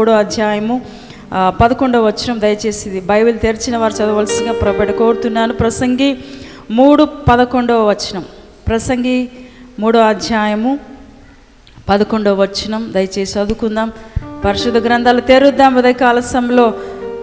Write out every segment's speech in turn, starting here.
మూడో అధ్యాయము పదకొండవ వచనం దయచేసి ఇది బైబిల్ తెరిచిన వారు చదవలసిగా ప్రభట కోరుతున్నాను. ప్రసంగి మూడు పదకొండవ వచనం. ప్రసంగి మూడో అధ్యాయము పదకొండవ వచనం దయచేసి చదువుకుందాం. పరిశుద్ధ గ్రంథాలు తెరుద్దాం. ఉదయకాల సమయంలో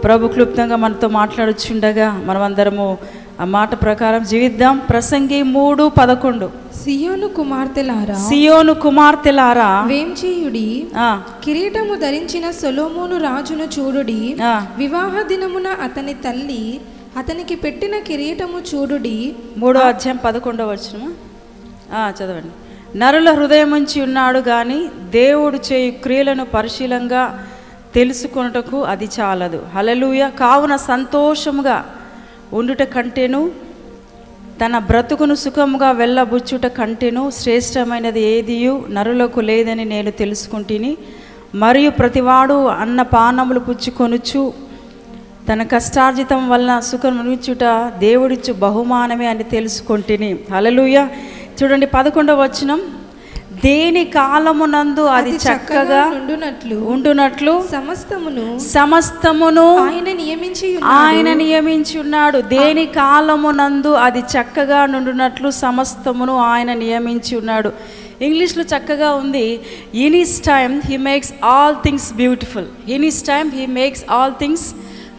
ప్రభు క్లుప్తంగా మనతో మాట్లాడుచుండగా మనమందరము ఆ మాట ప్రకారం జీవిద్దాం. ప్రసంగి మూడు పదకొండు. సియోను కుమార్తెలారా? సియోను కుమార్తెలారా? వేంచేయుడి ఆ, కిరీటము ధరించిన సొలోమోను రాజును చూడుడి. ఆ, వివాహ దినమున అతని తల్లి అతనికి పెట్టిన కిరీటము చూడుడి. మూడో అధ్యాయం పదకొండవ ఆ, చదవండి. నరుల హృదయం నుంచి ఉన్నాడు కానీ దేవుడు చేయు క్రియలను పరిశీలంగా తెలుసుకొనుటకు అది చాలదు. హలలుయ కావున సంతోషముగా ఉండుట కంటేను తన బ్రతుకును సుఖముగా వెళ్ళబుచ్చుట కంటేను శ్రేష్టమైనది ఏదియు నరులకు లేదని నేను తెలుసుకుంటుని. మరియు ప్రతివాడు అన్న పానములు పుచ్చుకొనుచు తన కష్టార్జితం వలన సుఖం దేవుడిచ్చు బహుమానమే అని తెలుసుకుంటుని. హలలుయ చూడండి పదకొండవ వచనం. దేని కాలమునందు అది చక్కగా ఉండునట్లు. ఉండునట్లు సమస్తమును సమస్తమును ఆయన నియమించి ఆయన నియమించి ఉన్నాడు. దేని కాలమునందు అది చక్కగా నుండునట్లు సమస్తమును ఆయన నియమించి ఉన్నాడు. ఇంగ్లీష్లో చక్కగా ఉంది in his time he makes all things beautiful in his time he makes all things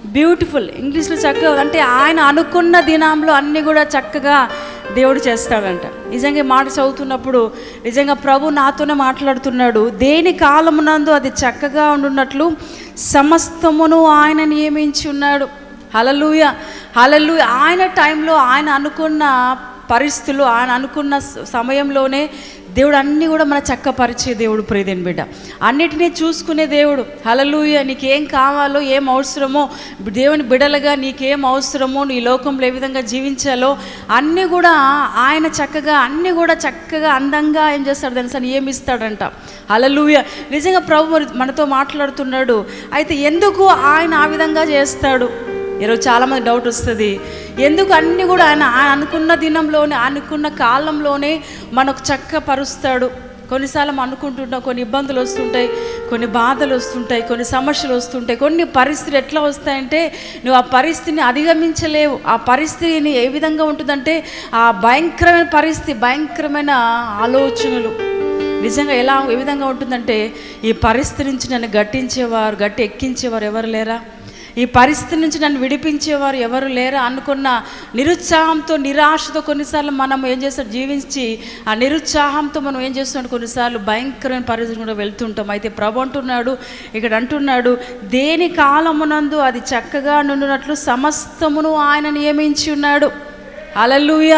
beautiful ఇంగ్లీష్లో చక్కగా. అంటే ఆయన అనుకున్న దినంలో అన్నీ కూడా చక్కగా దేవుడు చేస్తాడంట. నిజంగా మాట చదువుతున్నప్పుడు నిజంగా ప్రభు నాతోనే మాట్లాడుతున్నాడు. దేని కాలమునందు అది చక్కగా ఉండున్నట్లు సమస్తమును ఆయన నియమించి ఉన్నాడు. హలలుయ హలలు ఆయన టైంలో ఆయన అనుకున్న పరిస్థితులు ఆయన అనుకున్న సమయంలోనే దేవుడు అన్నీ కూడా మన చక్కపరిచే దేవుడు ప్రియదేని బిడ్డ. అన్నిటినీ చూసుకునే దేవుడు. హలలుయ నీకేం కావాలో ఏం అవసరమో దేవుని బిడలుగా నీకేం అవసరమో నీ లోకంలో ఏ విధంగా జీవించాలో అన్నీ కూడా ఆయన చక్కగా అన్నీ కూడా చక్కగా అందంగా ఏం చేస్తాడు తెలుసా? ఇస్తాడంట. హలలుయ నిజంగా ప్రభు మనతో మాట్లాడుతున్నాడు. అయితే ఎందుకు ఆయన ఆ విధంగా చేస్తాడు? ఈరోజు చాలామంది డౌట్ వస్తుంది. ఎందుకు అన్నీ కూడా ఆయన అనుకున్న దినంలోనే అనుకున్న కాలంలోనే మనకు చక్క పరుస్తాడు కొన్నిసార్లు మనం అనుకుంటున్నాం కొన్ని ఇబ్బందులు వస్తుంటాయి కొన్ని బాధలు వస్తుంటాయి కొన్ని సమస్యలు వస్తుంటాయి. కొన్ని పరిస్థితులు ఎట్లా వస్తాయంటే నువ్వు ఆ పరిస్థితిని అధిగమించలేవు. ఆ పరిస్థితిని ఏ విధంగా ఉంటుందంటే ఆ భయంకరమైన పరిస్థితి భయంకరమైన ఆలోచనలు. నిజంగా ఎలా ఏ విధంగా ఉంటుందంటే ఈ పరిస్థితి నుంచి నన్ను గట్టించేవారు గట్టి ఎక్కించేవారు ఎవరు లేరా? ఈ పరిస్థితి నుంచి నన్ను విడిపించేవారు ఎవరు లేరా అనుకున్న నిరుత్సాహంతో నిరాశతో కొన్నిసార్లు మనం ఏం చేస్తాం? జీవించి ఆ నిరుత్సాహంతో మనం ఏం చేస్తున్నాం కొన్నిసార్లు భయంకరమైన పరిస్థితి కూడా వెళ్తుంటాం. అయితే ప్రభు అంటున్నాడు ఇక్కడ అంటున్నాడు దేని కాలమునందు అది చక్కగా నుండినట్లు సమస్తమును ఆయన నియమించి ఉన్నాడు. హలలుయ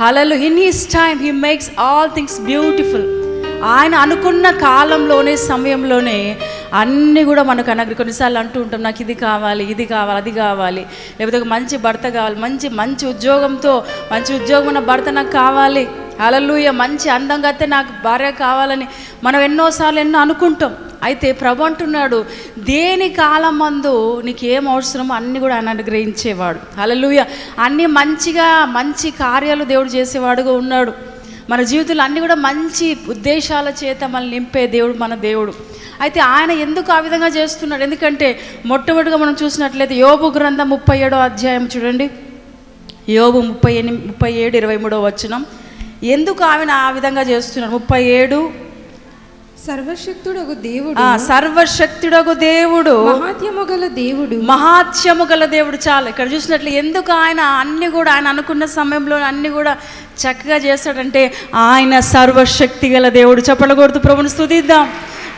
హలలు in his time he makes all things beautiful ఆయన అనుకున్న కాలంలోనే సమయంలోనే అన్నీ కూడా మనకు అనగ కొన్నిసార్లు అంటూ ఉంటాం నాకు ఇది కావాలి ఇది కావాలి అది కావాలి. లేకపోతే ఒక మంచి భర్త కావాలి మంచి మంచి ఉద్యోగంతో మంచి ఉద్యోగం ఉన్న భర్త నాకు కావాలి. అలలుయ మంచి అందంగా అయితే నాకు భార్య కావాలని మనం ఎన్నోసార్లు ఎన్నో అనుకుంటాం. అయితే ప్రభు అంటున్నాడు దేని కాలమందు నీకు ఏం అవసరమో అన్నీ కూడా ఆయన అనుగ్రహించేవాడు. అలలుయ అన్నీ మంచిగా మంచి కార్యాలు దేవుడు చేసేవాడుగా ఉన్నాడు. మన జీవితంలో అన్నీ కూడా మంచి ఉద్దేశాల చేత మనల్ని నింపే దేవుడు మన దేవుడు. అయితే ఆయన ఎందుకు ఆ విధంగా చేస్తున్నాడు? ఎందుకంటే మొట్టమొదటిగా మనం చూసినట్లయితే యోబు గ్రంథం ముప్పై ఏడో అధ్యాయం చూడండి. యోబు ముప్పై ఎనిమిది ముప్పై ఏడు ఇరవై మూడో వచనం. ఎందుకు ఆయన ఆ విధంగా చేస్తున్నాడు? ముప్పై ఏడు సర్వశక్తుడు ఒక దేవుడు. ఆ, సర్వశక్తుడగు దేవుడు. మహాత్యము గల దేవుడు. మహాత్యము గల దేవుడు చాలు. ఇక్కడ చూసినట్లు ఎందుకు ఆయన అన్ని కూడా ఆయన అనుకున్న సమయంలో అన్ని కూడా చక్కగా చేస్తాడంటే ఆయన సర్వశక్తి గల దేవుడు. చెప్పలకూడదు ప్రభుని స్తుతిద్దాం.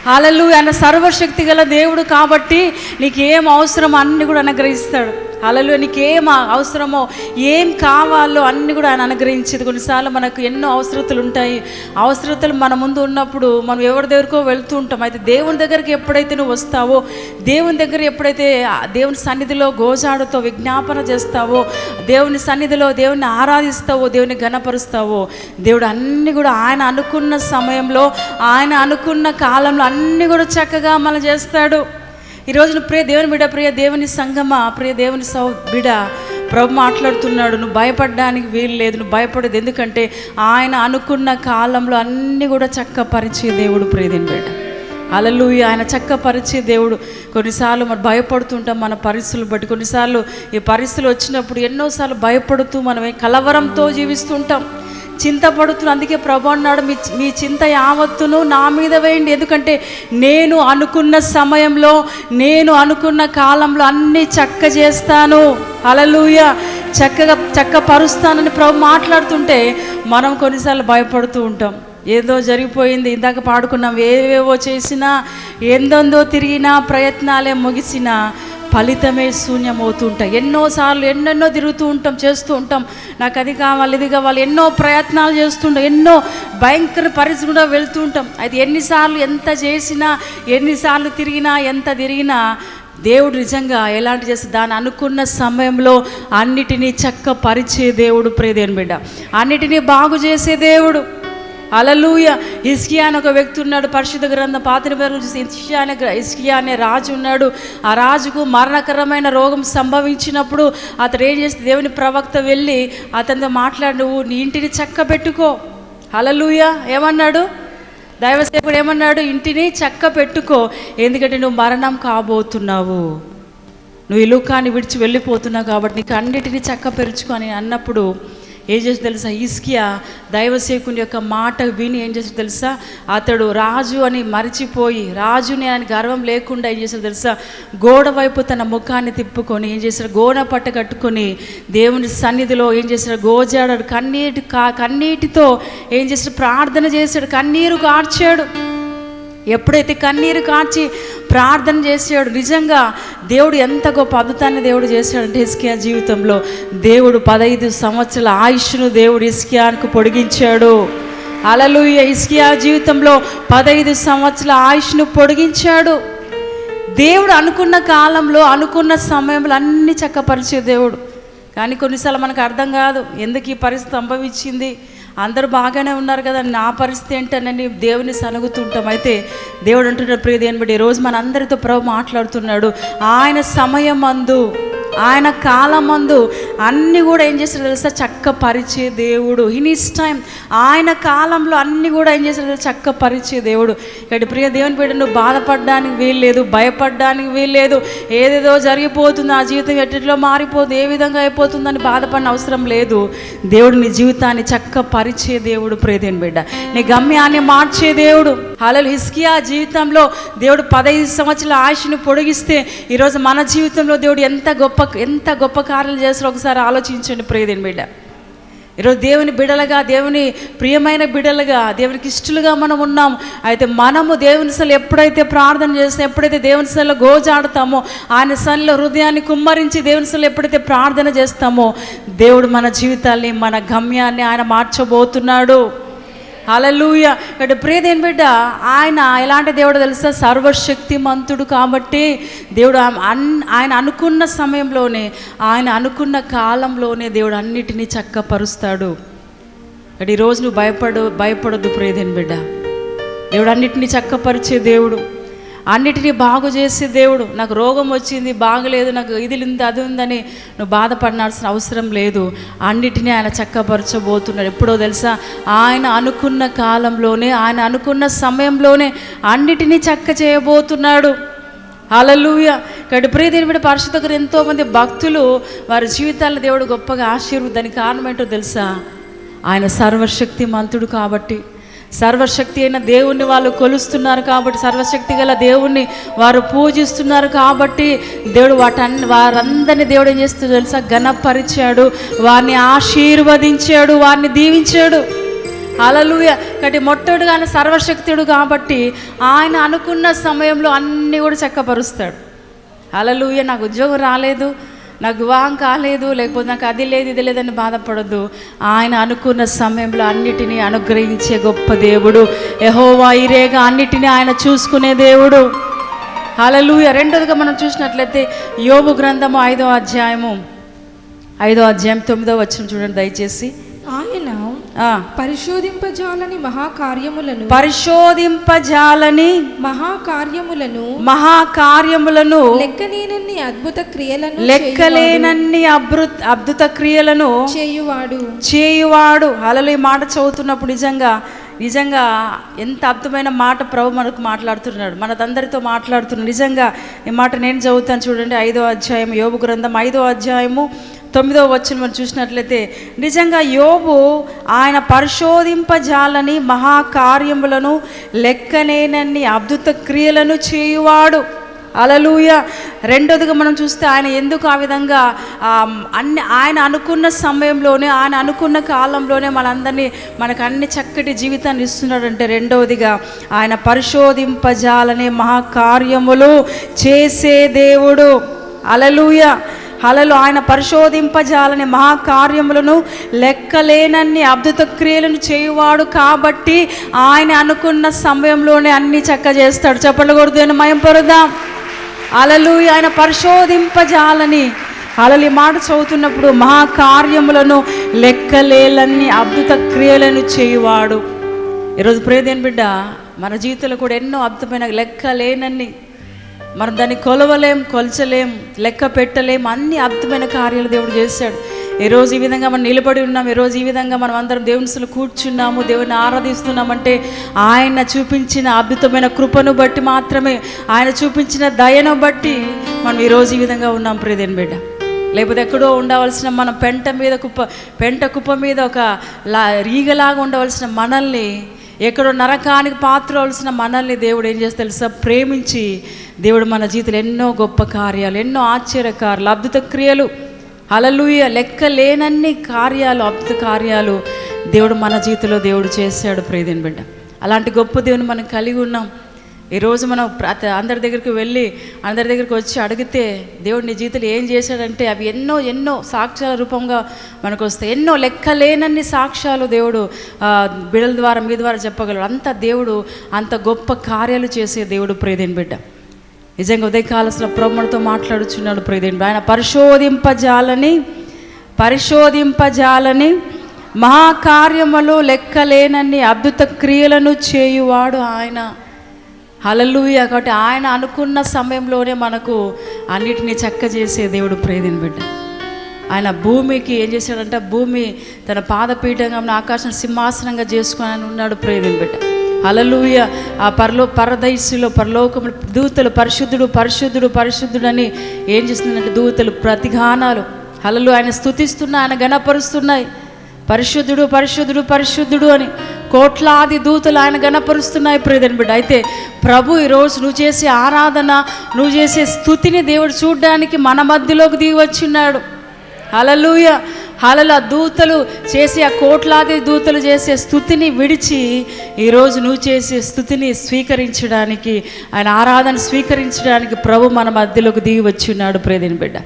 అలలు ఆయన సర్వశక్తి గల దేవుడు కాబట్టి నీకు ఏం అవసరమో అన్ని కూడా అనుగ్రహిస్తాడు. అలలు నీకేం అవసరమో ఏం కావాలో అన్నీ కూడా ఆయన అనుగ్రహించేది. కొన్నిసార్లు మనకు ఎన్నో అవసరతలు ఉంటాయి. అవసరతలు మన ముందు ఉన్నప్పుడు మనం ఎవరి దగ్గరకో వెళ్తూ ఉంటాం. అయితే దేవుని దగ్గరికి ఎప్పుడైతే నువ్వు వస్తావో దేవుని దగ్గర ఎప్పుడైతే దేవుని సన్నిధిలో గోజాడుతో విజ్ఞాపన చేస్తావో దేవుని సన్నిధిలో దేవుని ఆరాధిస్తావో దేవుని గణపరుస్తావో దేవుడు అన్నీ కూడా ఆయన అనుకున్న సమయంలో ఆయన అనుకున్న కాలంలో అన్నీ కూడా చక్కగా మనం చేస్తాడు. ఈ రోజున ప్రియ దేవుని బిడ ప్రియ దేవుని సంగమ ప్రియ దేవుని సౌ బిడ ప్రభు మాట్లాడుతున్నాడు. నువ్వు భయపడడానికి వీలు లేదు నువ్వు భయపడేది ఎందుకంటే ఆయన అనుకున్న కాలంలో అన్నీ కూడా చక్కపరిచే దేవుడు ప్రియదేని బిడ్డ. అలలుయ ఆయన చక్కపరిచే దేవుడు. కొన్నిసార్లు మనం భయపడుతుంటాం మన పరిస్థితులు బట్టి. కొన్నిసార్లు ఈ పరిస్థితులు వచ్చినప్పుడు ఎన్నోసార్లు భయపడుతూ మనం కలవరంతో జీవిస్తుంటాం. చింతపడుతున్న. అందుకే ప్రభు అన్నాడు మీ మీ చింత యావత్తును నా మీద వేయండి. ఎందుకంటే నేను అనుకున్న సమయంలో నేను అనుకున్న కాలంలో అన్నీ చక్క చేస్తాను. అలలుయ చక్కగా చక్క పరుస్తానని ప్రభు మాట్లాడుతుంటే మనం కొన్నిసార్లు భయపడుతూ ఉంటాం. ఏదో జరిగిపోయింది ఇందాక పాడుకున్నాం ఏవేవో చేసినా ఎందెందో తిరిగినా ప్రయత్నాలే ముగిసినా ఫలితమే శూన్యమవుతుంటాయి ఎన్నోసార్లు ఎన్నెన్నో తిరుగుతూ ఉంటాం చేస్తూ ఉంటాం. నాకు అది కావాలి ఇది కావాలి ఎన్నో ప్రయత్నాలు చేస్తుంటాం ఎన్నో భయంకర పరిస్థితి కూడా వెళ్తూ ఉంటాం. అది ఎన్నిసార్లు ఎంత చేసినా ఎన్నిసార్లు తిరిగినా ఎంత తిరిగినా దేవుడు నిజంగా ఎలాంటి చేస్తే దాన్ని అనుకున్న సమయంలో అన్నిటినీ చక్క పరిచే దేవుడు ప్రేదేని బిడ్డ. అన్నిటినీ బాగు చేసే దేవుడు. అలలుయ ఇస్కియా అని ఒక వ్యక్తి ఉన్నాడు పరిశుద్ధ గ్రంథం పాత్ర చూసి ఇస్కియా అనే ఇస్కియా అనే రాజు ఉన్నాడు. ఆ రాజుకు మరణకరమైన రోగం సంభవించినప్పుడు అతడు ఏం చేస్తే దేవుని ప్రవక్త వెళ్ళి అతనితో మాట్లాడి నువ్వు నీ ఇంటిని చక్క పెట్టుకో అలలుయ ఏమన్నాడు? దైవసేపుడు ఏమన్నాడు? ఇంటిని చక్క పెట్టుకో ఎందుకంటే నువ్వు మరణం కాబోతున్నావు. నువ్వు ఇలుకాన్ని విడిచి వెళ్ళిపోతున్నావు కాబట్టి నీకు అన్నిటినీ చక్క పెరుచుకో అని అన్నప్పుడు ఏం చేసి తెలుసా? ఇస్కియా దైవసేకుని యొక్క మాట విని ఏం చేసి తెలుసా? అతడు రాజు అని మరిచిపోయి రాజుని ఆయన గర్వం లేకుండా ఏం చేశాడు తెలుసా? గోడ వైపు తన ముఖాన్ని తిప్పుకొని ఏం చేశాడు? గోడ పట్ట కట్టుకొని దేవుని సన్నిధిలో ఏం చేశాడు? గోజాడాడు. కన్నీటి కా కన్నీటితో ఏం చేశాడు? ప్రార్థన చేశాడు. కన్నీరు కార్చాడు. ఎప్పుడైతే కన్నీరు కార్చి ప్రార్థన చేసాడు నిజంగా దేవుడు ఎంత గొప్ప అద్భుతాన్ని దేవుడు చేశాడంటే ఇస్కియా జీవితంలో. దేవుడు పదహైదు సంవత్సరాల ఆయుష్ను దేవుడు ఇస్కియానికి పొడిగించాడు. అలలు ఇస్కియా జీవితంలో పదహైదు సంవత్సరాల ఆయుష్ను పొడిగించాడు. దేవుడు అనుకున్న కాలంలో అనుకున్న సమయంలో అన్ని చక్కపరిచే దేవుడు. కానీ కొన్నిసార్లు మనకు అర్థం కాదు ఎందుకు ఈ పరిస్థితి సంభవించింది? అందరూ బాగానే ఉన్నారు కదా నా పరిస్థితి ఏంటనని దేవుని సనుగుతుంటాం అయితే దేవుడు అంటున్నాడు ప్రియ దేని బట్టి ఈరోజు మన అందరితో ప్రభు మాట్లాడుతున్నాడు. ఆయన సమయం అందు ఆయన కాలమందు అన్నీ కూడా ఏం చేస్తాడు తెలుసా? చక్క పరిచే దేవుడు. ఇన్ ఇస్ టైం ఆయన కాలంలో అన్నీ కూడా ఏం చేస్తాడు తెలుసా? చక్క పరిచే దేవుడు. ఇక్కడ ప్రియ దేవుని బిడ్డ నువ్వు బాధపడడానికి వీల్లేదు భయపడడానికి వీల్లేదు. ఏదేదో జరిగిపోతుంది ఆ జీవితం ఎట్టిలో మారిపోదు ఏ విధంగా అయిపోతుందని బాధపడిన అవసరం లేదు. దేవుడు నీ జీవితాన్ని చక్క పరిచే దేవుడు ప్రియదేని బిడ్డ. నీ గమ్యాన్ని మార్చే దేవుడు. హలో హిస్కియా జీవితంలో దేవుడు పదహైదు సంవత్సరాల ఆయుష్ను పొడిగిస్తే ఈరోజు మన జీవితంలో దేవుడు ఎంత గొప్ప ఎంత గొప్ప కార్యాలు చేస్తారో ఒకసారి ఆలోచించండి ప్రియదేని బిడ్డ. ఈరోజు దేవుని బిడలుగా దేవుని ప్రియమైన బిడలుగా దేవునికి ఇష్టలుగా మనం ఉన్నాం. అయితే మనము దేవుని సలు ఎప్పుడైతే ప్రార్థన చేస్తాం ఎప్పుడైతే దేవుని సల్లో గోజాడతామో ఆయన సన్నిలో హృదయాన్ని కుమ్మరించి దేవుని సల్లో ఎప్పుడైతే ప్రార్థన చేస్తామో దేవుడు మన జీవితాల్ని మన గమ్యాన్ని ఆయన మార్చబోతున్నాడు. హలలుయ ఇక్కడ ప్రియదేని బిడ్డ ఆయన ఎలాంటి దేవుడు తెలుసా? సర్వశక్తిమంతుడు కాబట్టి దేవుడు అన్- ఆయన అనుకున్న సమయంలోనే ఆయన అనుకున్న కాలంలోనే దేవుడు అన్నిటినీ చక్కపరుస్తాడు. ఇక్కడ ఈరోజు నువ్వు భయపడు భయపడొద్దు ప్రియదేని బిడ్డ. దేవుడు అన్నిటినీ చక్కపరిచే దేవుడు. అన్నిటినీ బాగు చేసే దేవుడు నాకు రోగం వచ్చింది బాగలేదు నాకు ఇది ఉంది అది ఉందని నువ్వు బాధపడాల్సిన అవసరం లేదు. అన్నిటినీ ఆయన చక్కపరచబోతున్నాడు. ఎప్పుడో తెలుసా? ఆయన అనుకున్న కాలంలోనే ఆయన అనుకున్న సమయంలోనే అన్నిటినీ చక్క చేయబోతున్నాడు. అలలుయ కాబట్టి ప్రియదేని బిడ్డ పరిశుద్ధ ఎంతోమంది భక్తులు వారి జీవితాల్లో దేవుడు గొప్పగా ఆశీర్వదానికి కారణం ఏంటో తెలుసా? ఆయన సర్వశక్తి మంతుడు కాబట్టి సర్వశక్తి అయిన దేవుణ్ణి వాళ్ళు కొలుస్తున్నారు కాబట్టి సర్వశక్తి గల దేవుణ్ణి వారు పూజిస్తున్నారు కాబట్టి దేవుడు వాటన్ని వారందరినీ దేవుడు ఏం చేస్తూ తెలుసా? ఘనపరిచాడు వారిని ఆశీర్వదించాడు వారిని దీవించాడు. అలలుయ కాబట్టి మొట్టడు కానీ సర్వశక్తుడు కాబట్టి ఆయన అనుకున్న సమయంలో అన్నీ కూడా చక్కపరుస్తాడు. అలలుయ నాకు ఉద్యోగం రాలేదు. నాకు వివాహం కాలేదు లేకపోతే నాకు అది లేదు ఇది లేదని బాధపడద్దు. ఆయన అనుకున్న సమయంలో అన్నిటినీ అనుగ్రహించే గొప్ప దేవుడు. యహోవా ఇరేగా అన్నిటినీ ఆయన చూసుకునే దేవుడు. అలలుయ రెండోదిగా మనం చూసినట్లయితే యోగు గ్రంథము ఐదో అధ్యాయము. ఐదో అధ్యాయం తొమ్మిదో వచ్చిన చూడండి దయచేసి. ఆయన పరిశోధింపజాలని మహాకార్యములను పరిశోధింపజాలని మహాకార్యములను మహాకార్యములను లెక్కనేనన్ని అద్భుత క్రియలను లెక్కలేనన్ని అద్భుత అద్భుత క్రియలను చేయువాడు. చేయువాడు. అలలు ఈ మాట చదువుతున్నప్పుడు నిజంగా నిజంగా ఎంత అద్భుతమైన మాట ప్రభు మనకు మాట్లాడుతున్నాడు. మనదందరితో మాట్లాడుతున్నాడు. నిజంగా ఈ మాట నేను చదువుతాను చూడండి ఐదో అధ్యాయం యోబు గ్రంథం ఐదో అధ్యాయము తొమ్మిదో వచ్చిన మనం చూసినట్లయితే నిజంగా యోబు ఆయన పరిశోధింపజాలని మహాకార్యములను లెక్కనేనన్ని అద్భుత క్రియలను చేయువాడు. అలలుయ. రెండోదిగా మనం చూస్తే ఆయన ఎందుకు ఆ విధంగా అన్ని ఆయన అనుకున్న సమయంలోనే ఆయన అనుకున్న కాలంలోనే మనందరినీ మనకు అన్ని చక్కటి జీవితాన్ని ఇస్తున్నాడంటే రెండవదిగా ఆయన పరిశోధింపజాలనే మహాకార్యములు చేసే దేవుడు. అలలుయ. హలలు ఆయన పరిశోధింపజాలని మహాకార్యములను లెక్కలేనన్ని అద్భుత క్రియలను చేయువాడు కాబట్టి ఆయన అనుకున్న సమయంలోనే అన్ని చక్క చేస్తాడు చెప్పలకూడదు మయం పొరుదాం అలలు ఆయన పరిశోధింపజాలని. అలలి మాట చదువుతున్నప్పుడు మహాకార్యములను లెక్కలేలన్ని అద్భుత క్రియలను చేయువాడు. ఈరోజు ప్రేదేని బిడ్డ మన జీవితంలో కూడా ఎన్నో అద్భుతమైన లెక్కలేనన్ని. మనం దాన్ని కొలవలేం కొలచలేం లెక్క పెట్టలేం అన్ని అద్భుతమైన కార్యాలు దేవుడు చేశాడు. ఈరోజు ఈ విధంగా మనం నిలబడి ఉన్నాం? ఈరోజు ఈ విధంగా మనం అందరం దేవునిసులు కూర్చున్నాము? దేవుని ఆరాధిస్తున్నామంటే ఆయన చూపించిన అద్భుతమైన కృపను బట్టి మాత్రమే ఆయన చూపించిన దయను బట్టి మనం ఈరోజు ఈ విధంగా ఉన్నాం ప్రియదేని బిడ్డ. లేకపోతే ఎక్కడో ఉండవలసిన మనం పెంట మీద కుప్ప పెంట కుప్ప మీద ఒక లా రీగలాగా ఉండవలసిన మనల్ని ఎక్కడో నరకానికి పాత్రవలసిన మనల్ని దేవుడు ఏం చేస్తే తెలుసా? ప్రేమించి దేవుడు మన జీవితంలో ఎన్నో గొప్ప కార్యాలు ఎన్నో ఆశ్చర్యకారులు అద్భుత క్రియలు అలలుయ లెక్క లేనన్ని కార్యాలు అద్భుత కార్యాలు దేవుడు మన జీవితంలో దేవుడు చేశాడు ప్రేదేని బిడ్డ. అలాంటి గొప్ప దేవుని మనం కలిగి ఉన్నాం. ఈరోజు మనం ప్రతి అందరి దగ్గరికి వెళ్ళి అందరి దగ్గరికి వచ్చి అడిగితే దేవుడు నీ జీవితంలో ఏం చేశాడంటే అవి ఎన్నో ఎన్నో సాక్ష్యాల రూపంగా మనకు వస్తాయి ఎన్నో లెక్కలేనన్ని సాక్ష్యాలు దేవుడు బిడల ద్వారా మీ ద్వారా చెప్పగలడు. అంత దేవుడు అంత గొప్ప కార్యాలు చేసే దేవుడు ప్రేదేని బిడ్డ. నిజంగా ఉదయకాలసిన ప్రభుత్వంతో మాట్లాడుచున్నాడు ప్రియదేవుడు ఆయన పరిశోధింపజాలని పరిశోధింపజాలని మహాకార్యములు లెక్కలేనన్ని అద్భుత క్రియలను చేయువాడు ఆయన. హలలుయ కాబట్టి ఆయన అనుకున్న సమయంలోనే మనకు అన్నిటినీ చక్క చేసే దేవుడు ప్రేదిని బిడ్డ. ఆయన భూమికి ఏం చేశాడంటే భూమి తన పాదపీఠంగా ఆకాశం సింహాసనంగా చేసుకుని ఉన్నాడు ప్రేదిని బిడ్డ. అలలుయ ఆ పరలో పరదైసులో పరలోకము దూతలు పరిశుద్ధుడు పరిశుద్ధుడు అని ఏం చేస్తుందంటే దూతలు ప్రతిగానాలు హలలు ఆయన స్థుతిస్తున్నా ఆయన గణపరుస్తున్నాయి పరిశుద్ధుడు పరిశుద్ధుడు పరిశుద్ధుడు అని కోట్లాది దూతలు ఆయన గణపరుస్తున్నాయి ప్రియదని బిడ్డ. అయితే ప్రభు ఈరోజు నువ్వు చేసే ఆరాధన నువ్వు చేసే స్థుతిని దేవుడు చూడడానికి మన మధ్యలోకి దిగి వచ్చిన్నాడు. హలలుయ హలల దూతలు చేసే ఆ కోట్లాది దూతలు చేసే స్థుతిని విడిచి ఈరోజు నువ్వు చేసే స్థుతిని స్వీకరించడానికి ఆయన ఆరాధన స్వీకరించడానికి ప్రభు మన మధ్యలోకి దిగి వచ్చిన్నాడు ప్రేదిని బిడ్డ.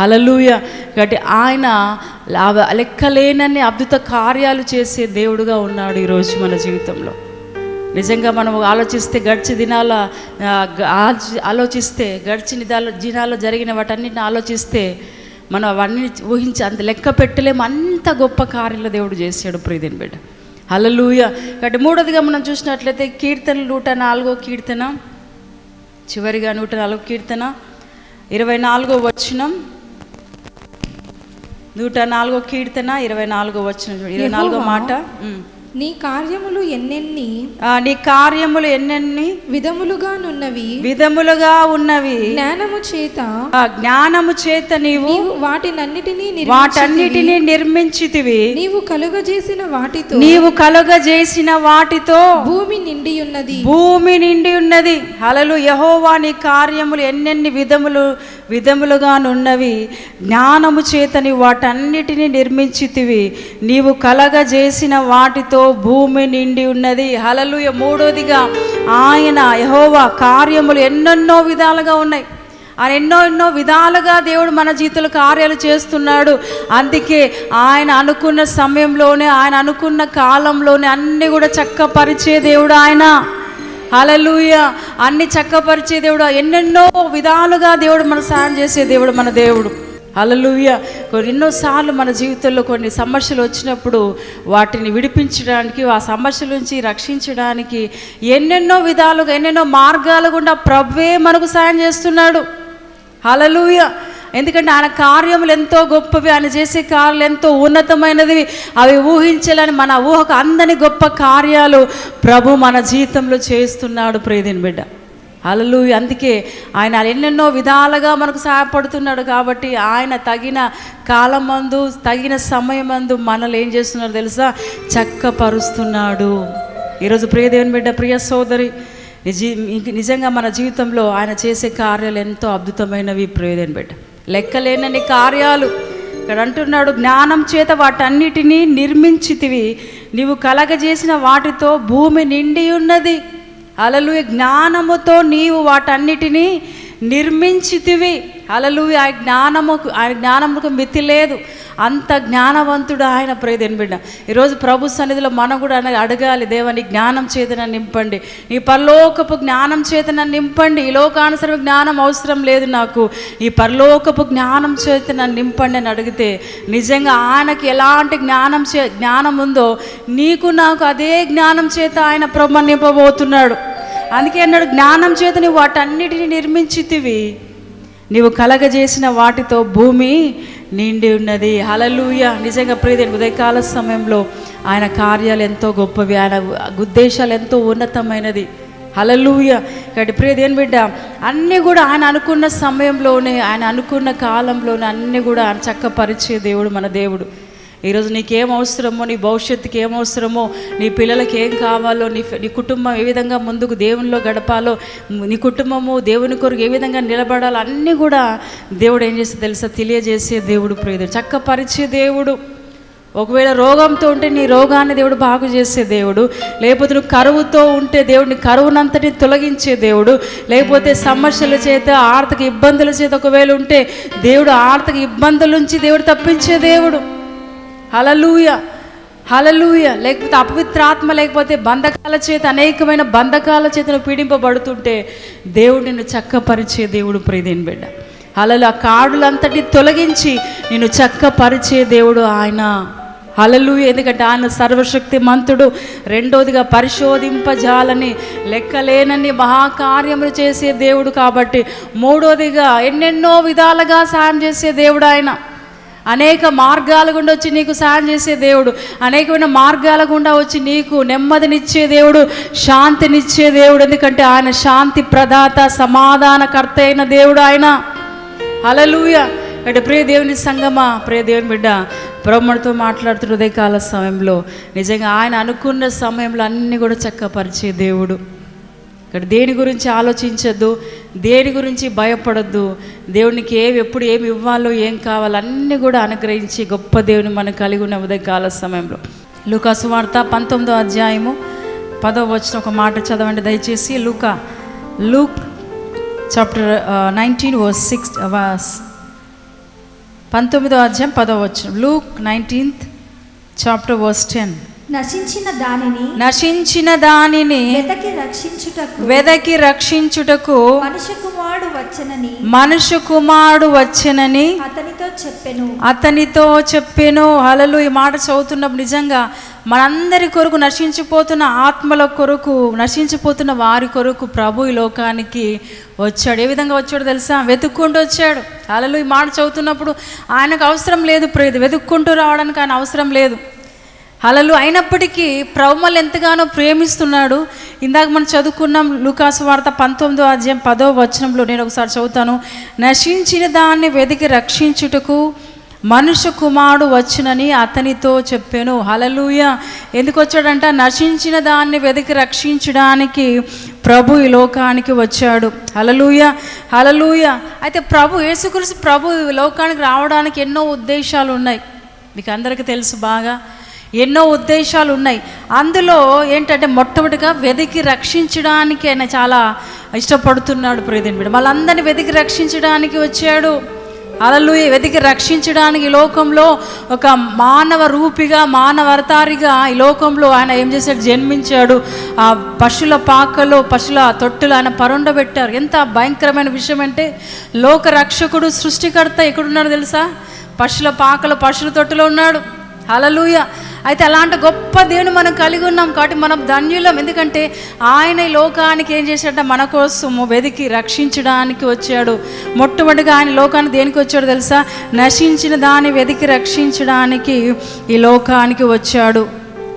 హలలుయ కాబట్టి ఆయన లెక్కలేనన్ని అద్భుత కార్యాలు చేసే దేవుడుగా ఉన్నాడు ఈరోజు మన జీవితంలో. నిజంగా మనం ఆలోచిస్తే గడిచి దినాల ఆలోచిస్తే గడిచిన దినాల్లో జరిగిన వాటన్నిటిని ఆలోచిస్తే మనం అవన్నీ ఊహించి అంత లెక్క పెట్టలేము. అంత గొప్ప కార్యాలు దేవుడు చేశాడు ప్రీతిని బిడ్డ. హలలుయ కాబట్టి మూడోదిగా మనం చూసినట్లయితే కీర్తన నూట నాలుగో కీర్తన చివరిగా నూట నాలుగో కీర్తన ఇరవై నాలుగో వచనం నూట నాలుగో కీర్తన ఇరవై నాలుగో వచనం. ఇరవై నాలుగో మాట. నీ కార్యములు ఎన్నెన్ని? నీ కార్యములు ఎన్నెన్ని? విధములుగానున్నవి విధములుగా ఉన్నవి. జ్ఞానము చేత. ఆ జ్ఞానము చేత నీవు వాటినన్నిటినీ. వాటన్నిటిని నిర్మించితివి. నీవు కలుగజేసిన వాటితో. నీవు కలుగజేసిన వాటితో భూమి నిండి ఉన్నది భూమి నిండి ఉన్నది హలలు యహోవా నీ కార్యములు ఎన్నెన్ని విధములు విధములుగానున్నవి జ్ఞానము చేతని వాటన్నిటిని నిర్మించితివి. నీవు కలగజేసిన వాటితో భూమి నిండి ఉన్నది. హలలుయ మూడోదిగా ఆయన యహోవా కార్యములు ఎన్నెన్నో విధాలుగా ఉన్నాయి. ఆయన ఎన్నో ఎన్నో విధాలుగా దేవుడు మన జీవితంలో కార్యాలు చేస్తున్నాడు. అందుకే ఆయన అనుకున్న సమయంలోనే ఆయన అనుకున్న కాలంలోనే అన్నీ కూడా చక్కపరిచే దేవుడు ఆయన. హలలుయ అన్ని చక్కపరిచే దేవుడు. ఎన్నెన్నో విధాలుగా దేవుడు మన సాయం చేసే దేవుడు మన దేవుడు. అలలుయ ఎన్నోసార్లు మన జీవితంలో కొన్ని సమస్యలు వచ్చినప్పుడు వాటిని విడిపించడానికి ఆ సమస్యల నుంచి రక్షించడానికి ఎన్నెన్నో విధాలుగా ఎన్నెన్నో మార్గాలు గుండా ప్రభువే మనకు సాయం చేస్తున్నాడు. హలలుయ ఎందుకంటే ఆయన కార్యములు ఎంతో గొప్పవి ఆయన చేసే కార్యాలు ఎంతో ఉన్నతమైనవి అవి ఊహించాలని మన ఊహకు అందని గొప్ప కార్యాలు ప్రభు మన జీవితంలో చేస్తున్నాడు ప్రేదిని బిడ్డ. అలలు అందుకే ఆయన ఎన్నెన్నో విధాలుగా మనకు సహాయపడుతున్నాడు కాబట్టి ఆయన తగిన కాలం మందు తగిన సమయమందు మనల్ని ఏం చేస్తున్నాడు తెలుసా? చక్కపరుస్తున్నాడు. ఈరోజు ప్రియదేవుని బిడ్డ ప్రియ సోదరి నిజ నిజంగా మన జీవితంలో ఆయన చేసే కార్యాలు ఎంతో అద్భుతమైనవి ప్రియదేవుని బిడ్డ. లెక్కలేనని కార్యాలు. ఇక్కడ అంటున్నాడు జ్ఞానం చేత వాటన్నిటినీ నిర్మించితివి. నీవు కలగజేసిన వాటితో భూమి నిండి ఉన్నది. అలలు జ్ఞానముతో నీవు వాటన్నిటినీ నిర్మించితివి. అలలు ఆ జ్ఞానముకు ఆ జ్ఞానముకు మితి లేదు. అంత జ్ఞానవంతుడు ఆయన ప్రేదని బిడ్డ ఈరోజు ప్రభు సన్నిధిలో మనం కూడా అడగాలి దేవా జ్ఞానం చేతన నింపండి. నీ పరలోకపు జ్ఞానం చేతన నింపండి. ఈ లోకానుసరం జ్ఞానం అవసరం లేదు నాకు. ఈ పరలోకపు జ్ఞానం చేతన నింపండి అని అడిగితే నిజంగా ఆయనకి ఎలాంటి జ్ఞానం చే జ్ఞానం ఉందో నీకు నాకు అదే జ్ఞానం చేత ఆయన ప్రభు నింపబోతున్నాడు. అందుకే అన్నాడు జ్ఞానం చేత నువ్వు వాటన్నిటిని నిర్మించితివి. నీవు కలగజేసిన వాటితో భూమి నిండి ఉన్నది. హలలుయ నిజంగా ప్రీతి ఉదయకాల సమయంలో ఆయన కార్యాలు ఎంతో గొప్పవి. ఆయన ఉద్దేశాలు ఎంతో ఉన్నతమైనది. హలలుయ కాబట్టి ప్రియదేని బిడ్డ అన్నీ కూడా ఆయన అనుకున్న సమయంలోనే ఆయన అనుకున్న కాలంలోనే అన్నీ కూడా ఆయన చక్కపరిచే దేవుడు మన దేవుడు. ఈరోజు నీకేం అవసరమో నీ భవిష్యత్తుకి ఏం అవసరమో నీ పిల్లలకి ఏం కావాలో నీ నీ కుటుంబం ఏ విధంగా ముందుకు దేవునిలో గడపాలో నీ కుటుంబము దేవుని కొరకు ఏ విధంగా నిలబడాలో అన్నీ కూడా దేవుడు ఏం చేస్తే తెలుసా? తెలియజేసే దేవుడు ప్రియుడు చక్కపరిచే దేవుడు. ఒకవేళ రోగంతో ఉంటే నీ రోగాన్ని దేవుడు బాగు చేసే దేవుడు. లేకపోతే నువ్వు కరువుతో ఉంటే దేవుడిని కరువునంతటి తొలగించే దేవుడు. లేకపోతే సమస్యల చేత ఆర్థిక ఇబ్బందుల చేత ఒకవేళ ఉంటే దేవుడు ఆర్థిక ఇబ్బందుల నుంచి దేవుడు తప్పించే దేవుడు. హలలూయ హలలూయ లేకపోతే అపవిత్రాత్మ లేకపోతే బంధకాల చేత అనేకమైన బంధకాల చేతను పీడింపబడుతుంటే దేవుడు నిన్ను చక్కపరిచే దేవుడు ప్రియదేని బిడ్డ. అలలు ఆ కాడులంతటి తొలగించి నిన్ను చక్కపరిచే దేవుడు ఆయన. అలలు ఎందుకంటే ఆయన సర్వశక్తి మంతుడు రెండోదిగా పరిశోధింపజాలని లెక్కలేనన్ని మహాకార్యములు చేసే దేవుడు కాబట్టి మూడోదిగా ఎన్నెన్నో విధాలుగా సాయం చేసే దేవుడు ఆయన. అనేక మార్గాల గుండా వచ్చి నీకు సాయం చేసే దేవుడు. అనేకమైన మార్గాల గుండా వచ్చి నీకు నెమ్మదినిచ్చే దేవుడు శాంతినిచ్చే దేవుడు. ఎందుకంటే ఆయన శాంతి ప్రదాత సమాధానకర్త అయిన దేవుడు ఆయన. అలలుయ అంటే ప్రియ దేవుని సంగమా ప్రియ దేవుని బిడ్డ బ్రహ్మడితో మాట్లాడుతున్న ఉదయకాల సమయంలో నిజంగా ఆయన అనుకున్న సమయంలో అన్నీ కూడా చక్కపరిచే దేవుడు. ఇక్కడ దేని గురించి ఆలోచించద్దు దేని గురించి భయపడద్దు దేవునికి ఏవి ఎప్పుడు ఏమి ఇవ్వాలో ఏం కావాలో అన్నీ కూడా అనుగ్రహించి గొప్ప దేవుని మనం కలిగి ఉన్న ఉదయకాల సమయంలో. లూకాసు వార్త పంతొమ్మిదో అధ్యాయము పదో వచ్చిన ఒక మాట చదవండి దయచేసి. లూకా Luke chapter nineteen verse six was పంతొమ్మిదో అధ్యాయం పదో వచ్చిన Luke nineteenth chapter verse ten నశించిన దానిని నశించిన దానిని వెతకి రక్షించుటకు వెదకి రక్షించుటకు మనుష్య కుమారుడు వచ్చనని మనుషు కుమారుడు వచ్చెనని అతనితో చెప్పెను. అతనితో చెప్పాను. హలలు ఈ మాట చదువుతున్నప్పుడు నిజంగా మనందరి కొరకు నశించిపోతున్న ఆత్మల కొరకు నశించిపోతున్న వారి కొరకు ప్రభు ఈ లోకానికి వచ్చాడు. ఏ విధంగా వచ్చాడు తెలుసా? వెతుక్కుంటూ వచ్చాడు. హలలు ఈ మాట చదువుతున్నప్పుడు ఆయనకు అవసరం లేదు ప్రేది వెతుక్కుంటూ రావడానికి ఆయన అవసరం లేదు. అలలు అయినప్పటికీ ప్రభుమల్ని ఎంతగానో ప్రేమిస్తున్నాడు. ఇందాక మనం చదువుకున్నాం లూకాసు వార్త పంతొమ్మిదో అధ్యాయం పదో వచనంలో నేను ఒకసారి చదువుతాను. నశించిన దాన్ని వెతికి రక్షించుటకు మనుష్య కుమారుడు వచ్చునని అతనితో చెప్పాను. హలలుయ ఎందుకు వచ్చాడంట? నశించిన దాన్ని వెతికి రక్షించడానికి ప్రభు ఈ లోకానికి వచ్చాడు. హలలుయ హలలుయ అయితే ప్రభు ఏసుకృష్ణ ప్రభు ఈ లోకానికి రావడానికి ఎన్నో ఉద్దేశాలు ఉన్నాయి మీకు అందరికీ తెలుసు బాగా. ఎన్నో ఉద్దేశాలు ఉన్నాయి అందులో ఏంటంటే మొట్టమొదటిగా వెతికి రక్షించడానికి ఆయన చాలా ఇష్టపడుతున్నాడు ప్రియదేని బిడ్డ. వాళ్ళందరినీ వెతికి రక్షించడానికి వచ్చాడు. అలలు వెతికి రక్షించడానికి ఈ లోకంలో ఒక మానవ రూపిగా మానవరతారిగా ఈ లోకంలో ఆయన ఏం చేశాడు? జన్మించాడు. ఆ పశువుల పాకలో పశువుల తొట్టులు ఆయన పరుండబెట్టారు. ఎంత భయంకరమైన విషయం అంటే లోక రక్షకుడు సృష్టికర్త ఎక్కడున్నాడు తెలుసా? పశువుల పాకలో పశువుల తొట్టులో ఉన్నాడు. హలలుయ అయితే అలాంటి గొప్ప దేవుని మనం కలిగి ఉన్నాం కాబట్టి మనం ధన్యులం. ఎందుకంటే ఆయన ఈ లోకానికి ఏం చేశాడంటే? మన కోసము వెతికి రక్షించడానికి వచ్చాడు. మొట్టమొదటిగా ఆయన లోకానికి దేనికి వచ్చాడు తెలుసా? నశించిన దాన్ని వెతికి రక్షించడానికి ఈ లోకానికి వచ్చాడు.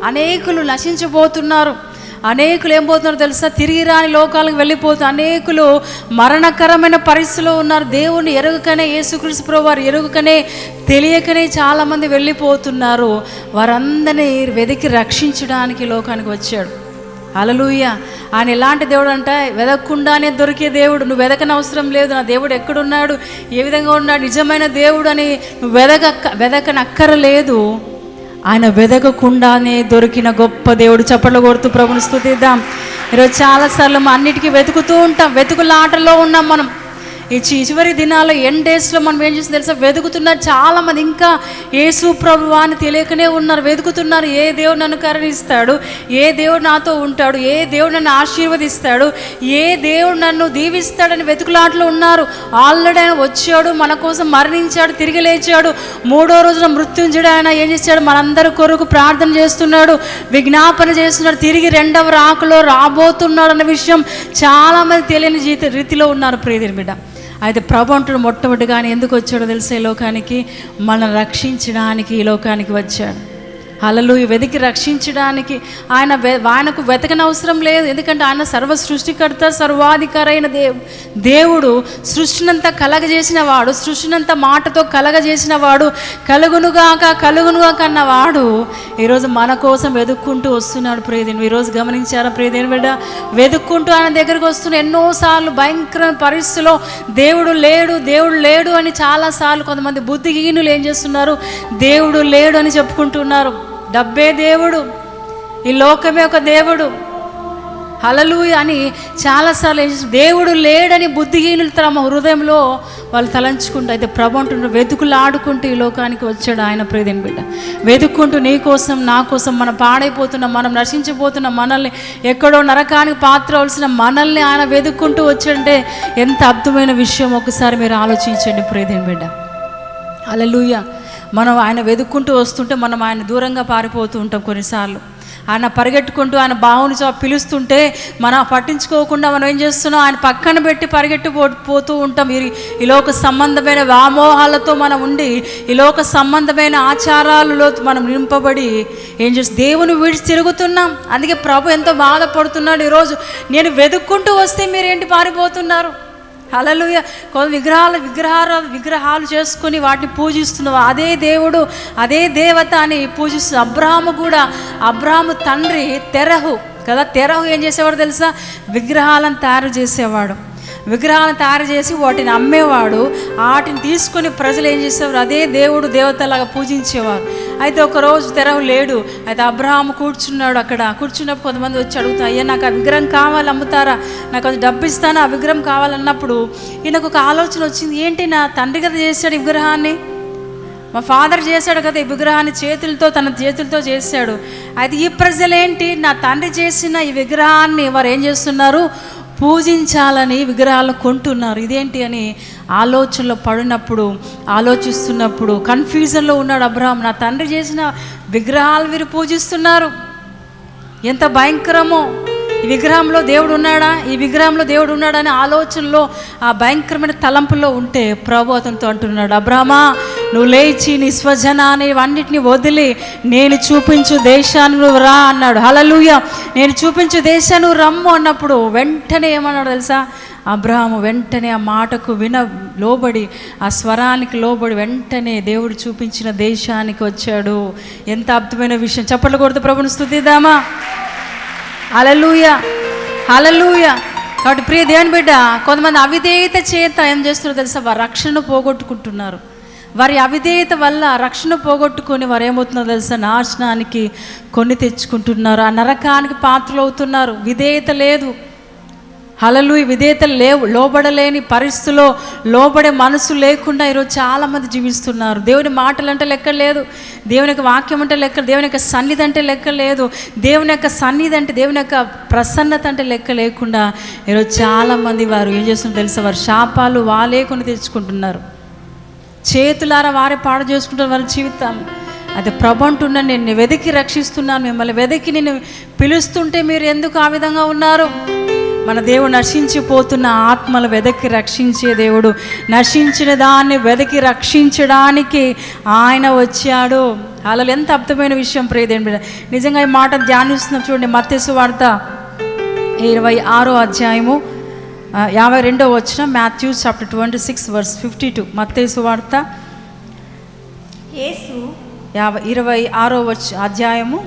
అనేకులు నశించబోతున్నారు. అనేకులు ఏం పోతున్నారు తెలుసా? తిరిగి రాని లోకాలకు వెళ్ళిపోతూ అనేకులు మరణకరమైన పరిస్థితిలో ఉన్నారు. దేవుని ఎరుగకనే యేసుక్రీస్తు ప్రభు వారు ఎరుగకనే తెలియకనే చాలామంది వెళ్ళిపోతున్నారు. వారందరినీ వెతికి రక్షించడానికి లోకానికి వచ్చాడు. అలలుయ ఆయన ఎలాంటి దేవుడు అంట? వెదక్కుండానే దొరికే దేవుడు. నువ్వు వెదకని అవసరం లేదు. నా దేవుడు ఎక్కడున్నాడు? ఏ విధంగా ఉన్నాడు? నిజమైన దేవుడు అని నువ్వు వెదక వెదకనక్కరలేదు. ఆయన వెదకకుండానే దొరికిన గొప్ప దేవుడు. చప్పట్లు కొడుతూ ప్రభుని స్థుతిద్దాం ఈరోజు చాలాసార్లు మనం అన్నిటికీ వెతుకుతూ ఉంటాం. వెతుకులాటలో ఉన్నాం మనం. ఈ చివరి దినాల్లో ఎన్ డేస్లో మనం ఏం చేసి తెలుసా? వెతుకుతున్నారు చాలామంది. ఇంకా యేసు ప్రభు అని తెలియకనే ఉన్నారు. వెతుకుతున్నారు. ఏ దేవుడు నన్ను కరుణిస్తాడు? ఏ దేవుడు నాతో ఉంటాడు? ఏ దేవుడు నన్ను ఆశీర్వదిస్తాడు? ఏ దేవుడు నన్ను దీవిస్తాడని వెతుకులాటలో ఉన్నారు? ఆల్రెడీ ఆయన వచ్చాడు మన కోసం మరణించాడు తిరిగి లేచాడు. మూడో రోజున మృత్యుంజుడు ఆయన ఏం చేశాడు? మనందరి కొరకు ప్రార్థన చేస్తున్నాడు విజ్ఞాపన చేస్తున్నాడు తిరిగి రెండవ రాకలో రాబోతున్నాడు అన్న విషయం చాలామంది తెలియని జీత రీతిలో ఉన్నారు ప్రియదిని బిడ్డ. అయితే ప్రభు అంటుడు మొట్టమొదటిగా ఆయన ఎందుకు వచ్చాడో తెలిసే లోకానికి? మనం రక్షించడానికి ఈ లోకానికి వచ్చాడు. అలలు వెతికి రక్షించడానికి ఆయన వె- ఆయనకు వెతకనవసరం లేదు. ఎందుకంటే ఆయన సర్వ సృష్టికర్త సర్వాధికారైన దేవు దేవుడు సృష్టినంత కలగజేసిన వాడు సృష్టినంత మాటతో కలగజేసిన వాడు కలుగునుగాక కలుగునుగాక అన్నవాడు ఈరోజు మన కోసం వెతుక్కుంటూ వస్తున్నాడు ప్రియదేని ఈరోజు గమనించారా ప్రియదేని బిడ్డ? వెతుక్కుంటూ ఆయన దగ్గరికి వస్తున్న ఎన్నోసార్లు భయంకర పరిస్థితిలో దేవుడు లేడు దేవుడు లేడు అని చాలాసార్లు కొంతమంది బుద్ధిహీనులు ఏం చేస్తున్నారు? దేవుడు లేడు అని చెప్పుకుంటున్నారు. డబ్బే దేవుడు. ఈ లోకమే ఒక దేవుడు. హలలు అని చాలాసార్లు దేవుడు లేడని బుద్ధిహీనులు తమ హృదయంలో వాళ్ళు తలంచుకుంటూ అయితే ప్రభు అంటున్నారు వెతుకులు ఆడుకుంటూ ఈ లోకానికి వచ్చాడు ఆయన ప్రేదిని బిడ్డ. వెతుక్కుంటూ నీ కోసం నా కోసం మనం పాడైపోతున్న మనం నశించిపోతున్న మనల్ని ఎక్కడో నరకానికి పాత్రవలసిన మనల్ని ఆయన వెతుక్కుంటూ వచ్చాడంటే ఎంత అద్భుతమైన విషయం. ఒకసారి మీరు ఆలోచించండి ప్రేదిని బిడ్డ. అలలుయ మనం ఆయన వెతుక్కుంటూ వస్తుంటే మనం ఆయన దూరంగా పారిపోతూ ఉంటాం కొన్నిసార్లు. ఆయన పరిగెట్టుకుంటూ ఆయన బావుని పిలుస్తుంటే మనం పట్టించుకోకుండా మనం ఏం చేస్తున్నాం? ఆయన పక్కన పెట్టి పరిగెట్టు పో- పోతూ ఉంటాం. ఈ ఈలోక సంబంధమైన వ్యామోహాలతో మనం ఉండి ఈలోక సంబంధమైన ఆచారాలలో మనం నింపబడి ఏం చేసి దేవుని విడిచి తిరుగుతున్నాం. అందుకే ప్రభు ఎంతో బాధపడుతున్నాడు. ఈరోజు నేను వెతుక్కుంటూ వస్తే మీరేంటి పారిపోతున్నారు? అలలుయ కొన్ని విగ్రహాలు విగ్రహాలు విగ్రహాలు చేసుకుని వాటిని పూజిస్తున్నావు. అదే దేవుడు అదే దేవత అని పూజిస్తు అబ్రాహము కూడా అబ్రాహము తండ్రి తెరహు. కదా తెరహు ఏం చేసేవాడు తెలుసా? విగ్రహాలను తయారు చేసేవాడు. విగ్రహాలను తయారు చేసి వాటిని అమ్మేవాడు. వాటిని తీసుకొని ప్రజలు ఏం చేసేవారు? అదే దేవుడు దేవతలాగా పూజించేవారు. అయితే ఒకరోజు తెరవు లేడు. అయితే అబ్రహాము కూర్చున్నాడు అక్కడ. కూర్చున్నప్పుడు కొంతమంది వచ్చి అడుగుతారు అయ్యా నాకు ఆ విగ్రహం కావాలి అమ్ముతారా? నాకు కొంచెం డబ్బు ఇస్తాను? ఆ విగ్రహం కావాలన్నప్పుడు ఈయనకు ఒక ఆలోచన వచ్చింది. ఏంటి నా తండ్రి కదా చేశాడు ఈ విగ్రహాన్ని? మా ఫాదర్ చేశాడు కదా ఈ విగ్రహాన్ని చేతులతో తన చేతులతో చేశాడు. అయితే ఈ ప్రజలేంటి? నా తండ్రి చేసిన ఈ విగ్రహాన్ని వారు ఏం చేస్తున్నారు? పూజించాలని విగ్రహాలు కొంటున్నారు. ఇదేంటి అని ఆలోచనలో పడినప్పుడు ఆలోచిస్తున్నప్పుడు కన్ఫ్యూజన్లో ఉన్నాడు అబ్రహాం. నా తండ్రి చేసిన విగ్రహాలు వీరు పూజిస్తున్నారు. ఎంత భయంకరమో. ఈ విగ్రహంలో దేవుడు ఉన్నాడా? ఈ విగ్రహంలో దేవుడు ఉన్నాడా అనే ఆలోచనలో ఆ భయంకరమైన తలంపులో ఉంటే ప్రభు అతనితో అంటున్నాడు అబ్రాహ్మా నువ్వు లేచి నీ స్వజనాన్ని అన్నిటిని వదిలి నేను చూపించు దేశాన్ని నువ్వు రా అన్నాడు. హలలుయ నేను చూపించు దేశాన్ని రమ్ము అన్నప్పుడు వెంటనే ఏమన్నాడు తెలుసా? అబ్రహాము వెంటనే ఆ మాటకు విన లోబడి ఆ స్వరానికి లోబడి వెంటనే దేవుడు చూపించిన దేశానికి వచ్చాడు. ఎంత అద్భుతమైన విషయం. చప్పట్లు కొడుతూ ప్రభుని స్థుతిద్దామా? అలలుయ అలలుయ కాబట్టి ప్రియ దేవుని బిడ్డ కొంతమంది అవిధేయత చేత ఏం చేస్తున్నారు తెలుసా? వారి రక్షణను పోగొట్టుకుంటున్నారు. వారి అవిధేయత వల్ల రక్షణ పోగొట్టుకొని వారు ఏమవుతుందో తెలుసా నాశనానికి కొన్ని తెచ్చుకుంటున్నారు. ఆ నరకానికి పాత్రలు అవుతున్నారు విధేయత లేదు. హలలు విధేయత లేవు. లోబడలేని పరిస్థితుల్లో లోబడే మనసు లేకుండా ఈరోజు చాలామంది జీవిస్తున్నారు. దేవుని మాటలు అంటే లెక్క లేదు. దేవుని యొక్క వాక్యం అంటే లెక్క దేవుని యొక్క సన్నిధి అంటే లెక్క లేదు. దేవుని యొక్క సన్నిధి అంటే దేవుని యొక్క ప్రసన్నత అంటే లెక్క లేకుండా ఈరోజు చాలామంది వారు ఏం చేస్తున్నారు తెలుసా? వారు శాపాలు వాళ్ళే కొని తెచ్చుకుంటున్నారు. చేతులారా వారే పాడు చేసుకుంటారు వారి జీవితం అది ప్రభు అంటున్నాను నేను వెతికి రక్షిస్తున్నాను మిమ్మల్ని వెతికి నేను పిలుస్తుంటే మీరు ఎందుకు ఆ విధంగా ఉన్నారు? మన దేవుడు నశించిపోతున్న ఆత్మలు వెదకి రక్షించే దేవుడు. నశించిన దాన్ని వెదకి రక్షించడానికి ఆయన వచ్చాడు. అలా ఎంత అర్థమైన విషయం ప్రియదేవుని నిజంగా ఈ మాట ధ్యానిస్తున్నాం చూడండి మత్స్సు వార్త ఇరవై ఆరో అధ్యాయము యాభై రెండో వచ్చిన Matthews chapter twenty six verse fifty two. మత్తేసు వార్త. యేసు యాభై ఇరవై ఆరో వచ్చ అధ్యాయము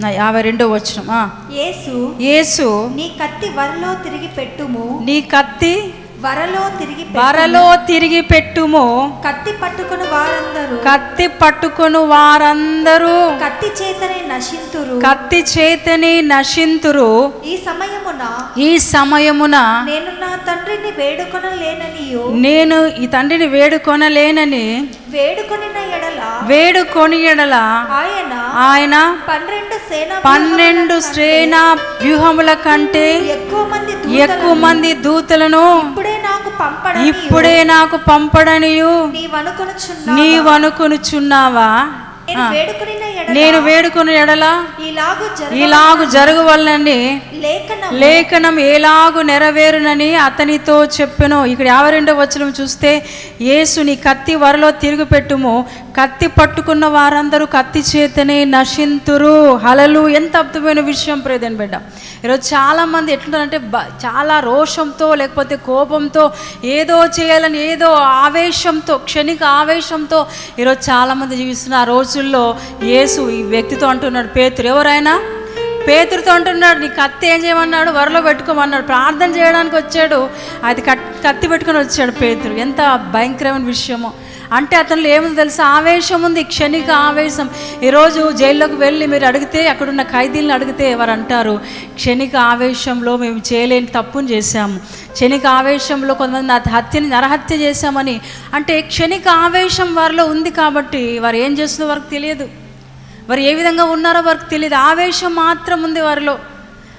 నా యాభై రెండో వచ్చిన యేసు యేసు నీ కత్తి వరలో తిరిగి పెట్టుము. నీ కత్తి వరలో తిరిగి పెట్టుము. వరలో తిరిగి పెట్టుము. కత్తి పట్టుకుని వారందరూ. కత్తి పట్టుకొను వారందరూ. కత్తి చేతనే నశింతురు. కత్తి చేతని నశింతురు. ఈ సమయమున ఈ సమయమున నేను నా తండ్రిని వేడుకొనలేననియు. నేను ఈ తండ్రిని వేడుకొనలేనని వేడుకొనిన ఎడల వేడుకొని ఎడల ఆయన ఆయన పన్నెండు సేన పన్నెండు శ్రేణ వ్యూహముల కంటే ఎక్కువ మంది ఎక్కువ మంది దూతలను ఇప్పుడే పంపడని ఇప్పుడే నాకు పంపడనియు. నీవనుకొనుచున్నా నీవు అనుకొనుచున్నావా నేను వేడుకొని ఎడల ఇలాగు జరగ ఇలాగు జరగవలనని లేఖనం. ఎలాగు నెరవేరునని అతనితో చెప్పెను. ఇక్కడ యాభై రెండో వచనం చూస్తే యేసు నీ కత్తి వరలో తిరుగు పెట్టుము కత్తి పట్టుకున్న వారందరూ కత్తి చేతనే నశింతురు. హలలు ఎంత అద్భుతమైన విషయం ప్రేదని బిడ్డ. ఈరోజు చాలామంది ఎట్లుంటారంటే బ- చాలా రోషంతో లేకపోతే కోపంతో ఏదో చేయాలని ఏదో ఆవేశంతో క్షణిక ఆవేశంతో ఈరోజు చాలామంది జీవిస్తున్న ఆ రోజుల్లో యేసు ఈ వ్యక్తితో అంటున్నాడు పేతురు ఎవరైనా? పేతురుతో అంటున్నాడు నీ కత్తి ఏం చేయమన్నాడు? వరలో పెట్టుకోమన్నాడు. ప్రార్థన చేయడానికి వచ్చాడు. అది కత్తి పెట్టుకొని వచ్చాడు పేతురు. ఎంత భయంకరమైన విషయమో. అంటే అతనిలో ఏముంది తెలుసా? ఆవేశం ఉంది క్షణిక ఆవేశం. ఈరోజు జైల్లోకి వెళ్ళి మీరు అడిగితే అక్కడున్న ఖైదీలను అడిగితే వారు అంటారు క్షణిక ఆవేశంలో మేము చేయలేని తప్పును చేశాము. క్షణిక ఆవేశంలో కొంతమంది నా హత్యని నరహత్య చేశామని. అంటే క్షణిక ఆవేశం వారిలో ఉంది కాబట్టి వారు ఏం చేస్తుందో వారికి తెలియదు. వారు ఏ విధంగా ఉన్నారో వారికి తెలియదు. ఆవేశం మాత్రం ఉంది వారిలో.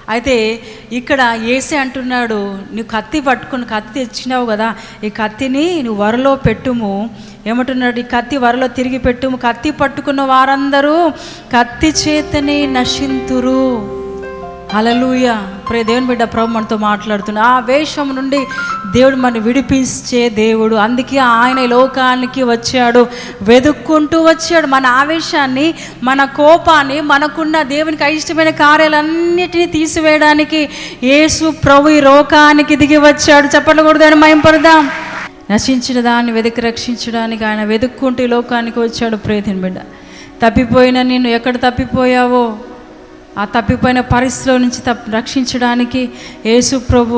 అయితే ఇక్కడ ఏసే అంటున్నాడు నువ్వు కత్తి పట్టుకుని కత్తి తెచ్చినావు కదా ఈ కత్తిని నువ్వు వరలో పెట్టుము. ఏమంటున్నాడు ఈ కత్తి వరలో తిరిగి పెట్టుము. కత్తి పట్టుకున్న వారందరూ కత్తి చేతనే నశింతురు. అలలుయ ప్రే దేవుని బిడ్డ ప్రభు మనతో మాట్లాడుతున్నా. ఆ వేషం నుండి దేవుడు మన విడిపించే దేవుడు. అందుకే ఆయన లోకానికి వచ్చాడు. వెతుక్కుంటూ వచ్చాడు. మన ఆవేశాన్ని మన కోపాన్ని మనకున్న దేవునికి అయిష్టమైన కార్యాలన్నిటినీ తీసివేయడానికి యేసు ప్రభు ఈ లోకానికి దిగి వచ్చాడు. చెప్పట్లు కూడా మయంపడదాం నశించిన దాన్ని వెతికి రక్షించడానికి ఆయన వెతుక్కుంటూ ఈ లోకానికి వచ్చాడు. ప్రేతిని బిడ్డ తప్పిపోయిన నిన్ను ఎక్కడ తప్పిపోయావో? ఆ తప్పిపోయిన పరిస్థితిలో నుంచి తప్ రక్షించడానికి యేసు ప్రభు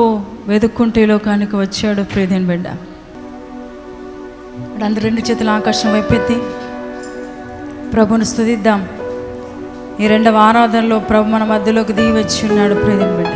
వెతుక్కుంటే లోకానికి వచ్చాడు. ప్రియదేని బిడ్డ ఇప్పుడు అందరు రెండు చేతుల ఆకాశం వైపెత్తి ప్రభుని స్థుతిద్దాం ఈ రెండవ ఆరాధనలో ప్రభు మన మధ్యలోకి దిగి వచ్చి ఉన్నాడు ప్రియదేని బిడ్డ.